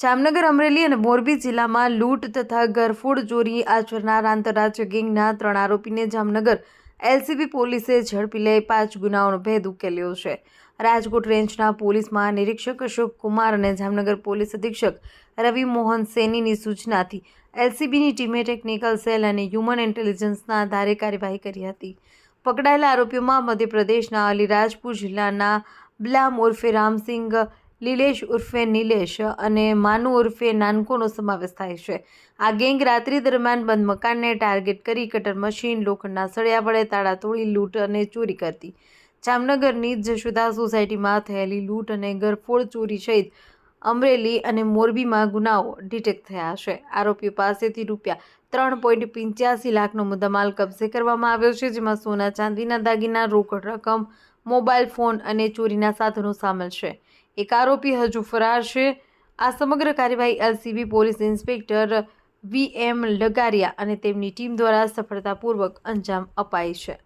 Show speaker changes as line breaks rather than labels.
જામનગર, અમરેલી અને મોરબી જિલ્લામાં લૂંટ તથા ઘરફોડ ચોરી આચરનાર આંતરરાજ્ય ગેંગના ત્રણ આરોપીને જામનગર એલસીબી પોલીસે ઝડપી લઈ પાંચ ગુનાઓનો ભેદ ઉકેલ્યો છે. રાજકોટ રેન્જના પોલીસ મહાનિરીક્ષક અશોક કુમાર અને જામનગર પોલીસ અધિક્ષક રવિ મોહન સેનીની સૂચનાથી એલસીબીની ટીમે ટેકનિકલ સેલ અને હ્યુમન ઇન્ટેલિજન્સના આધારે કાર્યવાહી કરી હતી. પકડાયેલા આરોપીઓમાં મધ્યપ્રદેશના અલીરાજપુર જિલ્લાના બ્લામ ઉર્ફે રામસિંગ લીલેશ ઉર્ફે નિલેશ અને માનુ ઉર્ફે નાનકોનો સમાવેશ થાય છે. આ ગેંગ રાત્રિ દરમિયાન બંધ મકાનને ટાર્ગેટ કરી કટર મશીન લોખંડના સળિયા વડે તાળા તોડી લૂંટ અને ચોરી કરતી. જામનગરની જશોદા સોસાયટીમાં થયેલી લૂંટ અને ગરફોડ ચોરી સહિત અમરેલી અને મોરબીમાં ગુનાઓ ડિટેક્ટ થયા છે. આરોપીઓ પાસેથી રૂપિયા ત્રણ પોઈન્ટ પંચ્યાસી લાખનો મુદ્દામાલ કબજે કરવામાં આવ્યો છે, જેમાં સોના ચાંદીના દાગીના, રોકડ રકમ, મોબાઈલ ફોન અને ચોરીના સાધનો સામેલ છે. એક આરોપી હજુ ફરાર છે. આ સમગ્ર કાર્યવાહી LCB police inspector V M Lagariya અને તેમની ટીમ દ્વારા સફળતાપૂર્વક અંજામ અપાઈ છે.